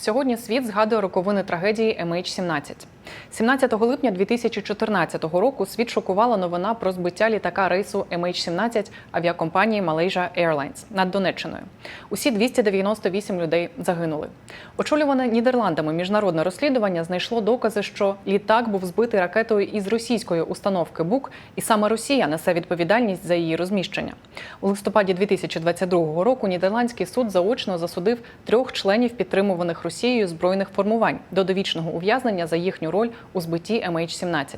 Сьогодні світ згадує роковини трагедії MH17. 17 липня 2014 року світ шокувала новина про збиття літака рейсу MH17 авіакомпанії Malaysia Airlines над Донеччиною. Усі 298 людей загинули. Очолюване Нідерландами міжнародне розслідування знайшло докази, що літак був збитий ракетою із російської установки БУК, і саме Росія несе відповідальність за її розміщення. У листопаді 2022 року нідерландський суд заочно засудив трьох членів підтримуваних Росією збройних формувань до довічного ув'язнення за їхню роль у збитті MH17.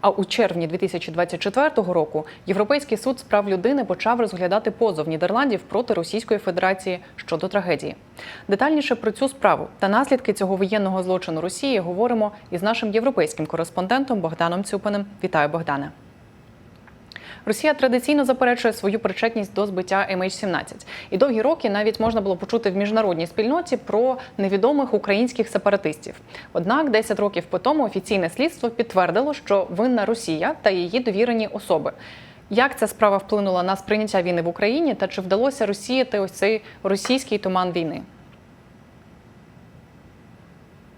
А у червні 2024 року Європейський суд з прав людини почав розглядати позов Нідерландів проти Російської Федерації щодо трагедії. Детальніше про цю справу та наслідки цього воєнного злочину Росії говоримо із нашим європейським кореспондентом Богданом Цюпаним. Вітаю, Богдане. Росія традиційно заперечує свою причетність до збиття MH17. І довгі роки навіть можна було почути в міжнародній спільноті про невідомих українських сепаратистів. Однак 10 років по тому офіційне слідство підтвердило, що винна Росія та її довірені особи. Як ця справа вплинула на сприйняття війни в Україні та чи вдалося розсіяти ось цей російський туман війни?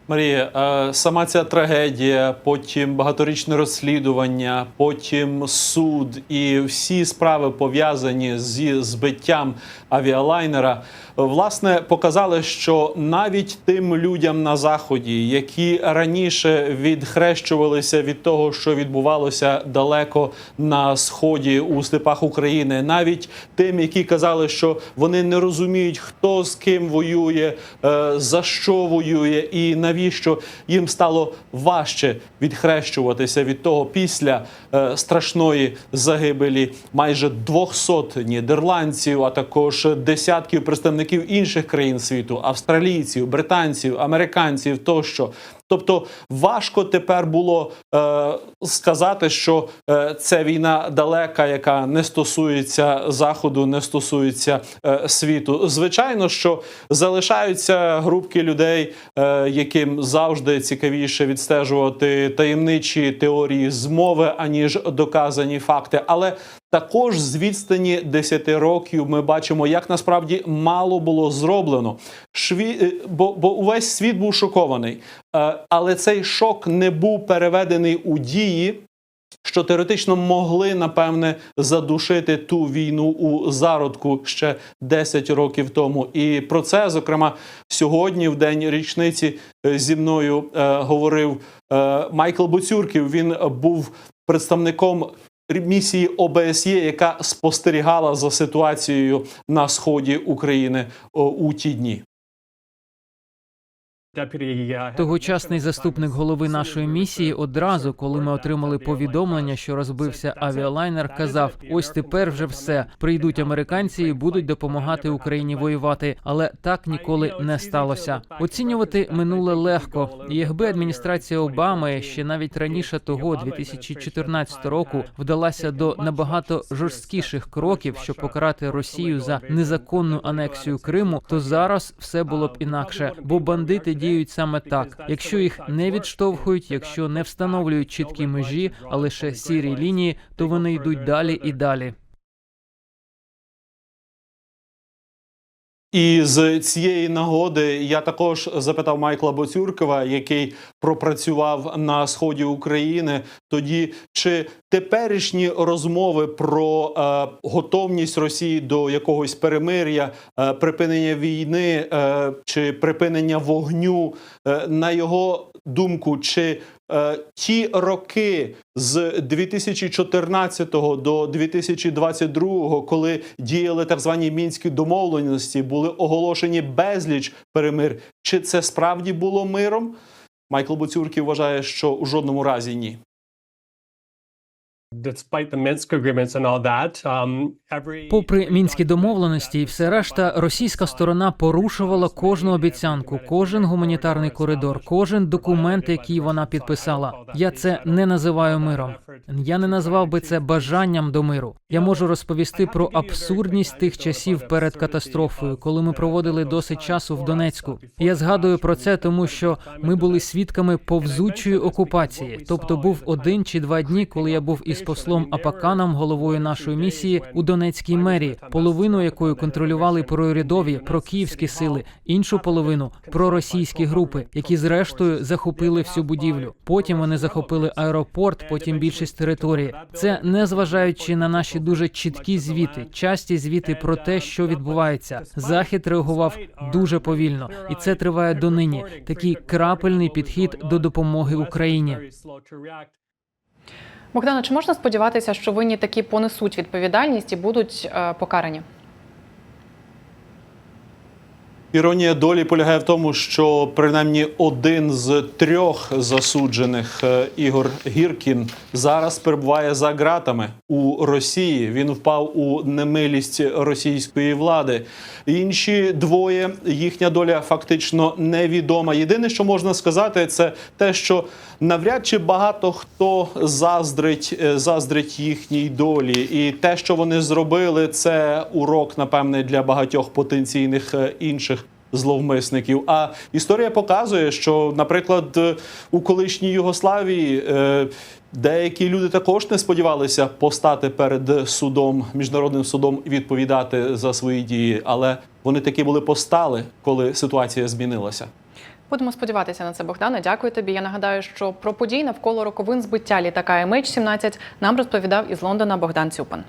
Марія, е, сама ця трагедія, потім багаторічне розслідування, потім суд і всі справи пов'язані зі збиттям авіалайнера, власне, показали, що навіть тим людям на заході, які раніше відхрещувалися від того, що відбувалося далеко на сході у степах України, навіть тим, які казали, що вони не розуміють, хто з ким воює, е, за що воює і навіщо їм стало важче відхрещуватися від того після е, страшної загибелі майже 200 нідерландців, а також десятків представників інших країн світу, австралійців, британців, американців тощо. Тобто важко тепер було е, сказати, що е, це війна далека, яка не стосується заходу, не стосується е, світу. Звичайно, що залишаються групки людей, е, яким завжди цікавіше відстежувати таємничі теорії змови, аніж доказані факти. Але також з відстані 10 років ми бачимо, як насправді мало було зроблено. Шві... е, Бо, бо увесь світ був шокований. Е, Але цей шок не був переведений у дії, що теоретично могли напевне задушити ту війну у зародку ще 10 років тому. І про це, зокрема, сьогодні, в день річниці, е, зі мною говорив Майкл Буцюрків. Він був представником місії ОБСЄ, яка спостерігала за ситуацією на сході України у ті дні. Тогочасний заступник голови нашої місії одразу, коли ми отримали повідомлення, що розбився авіалайнер, казав: ось тепер вже все прийдуть американці і будуть допомагати Україні воювати. Але так ніколи не сталося. Оцінювати минуле легко. І якби адміністрація Обами ще навіть раніше того, 2014 року, вдалася до набагато жорсткіших кроків, щоб покарати Росію за незаконну анексію Криму, то зараз все було б інакше, бо бандити діють саме так. Якщо їх не відштовхують, якщо не встановлюють чіткі межі, а лише сірі лінії, то вони йдуть далі і далі. І з цієї нагоди я також запитав Майкла Боцюркова, який пропрацював на сході України. Тоді чи теперішні розмови про е, готовність Росії до якогось перемир'я, е, припинення війни е, чи припинення вогню, е, на його думку, чи е, ті роки з 2014 до 2022, коли діяли так звані мінські домовленості, були оголошені безліч перемир. Чи це справді було миром? Майкл Буцюрків вважає, що у жодному разі ні. despite the Minsk agreements and all that, um, Попри мінські домовленості і все решта, російська сторона порушувала кожну обіцянку, кожен гуманітарний коридор, кожен документ, який вона підписала. Я це не називаю миром. Я не назвав би це бажанням до миру. Я можу розповісти про абсурдність тих часів перед катастрофою, коли ми проводили досить часу в Донецьку. Я згадую про це, тому що ми були свідками повзучої окупації. Тобто був один чи два дні, коли я був із послом Апаканом, головою нашої місії у Донецькій мерії, половину якої контролювали проурядові, прокиївські сили, іншу половину проросійські групи, які зрештою захопили всю будівлю. Потім вони захопили аеропорт, потім більшість території. Це не зважаючи на наші дуже чіткі звіти, часті звіти про те, що відбувається. Захід реагував дуже повільно, і це триває донині. Такий крапельний підхід до допомоги Україні. Богдана, чи можна сподіватися, що винні такі понесуть відповідальність і будуть е, покарані? Іронія долі полягає в тому, що принаймні один з трьох засуджених е, Ігор Гіркін зараз перебуває за ґратами у Росії. Він впав у немилість російської влади. Інші двоє їхня доля фактично невідома. Єдине, що можна сказати, це те, що навряд чи багато хто заздрить, е, заздрить їхній долі, і те, що вони зробили, це урок, напевне, для багатьох потенційних е, інших зловмисників. А історія показує, що, наприклад, у колишній Югославії е, деякі люди також не сподівалися постати перед судом, міжнародним судом і відповідати за свої дії, але вони таки були постали, коли ситуація змінилася. Будемо сподіватися на це, Богдане. Дякую тобі. Я нагадаю, що про події навколо роковин збиття літака MH17 нам розповідав із Лондона Богдан Цюпан.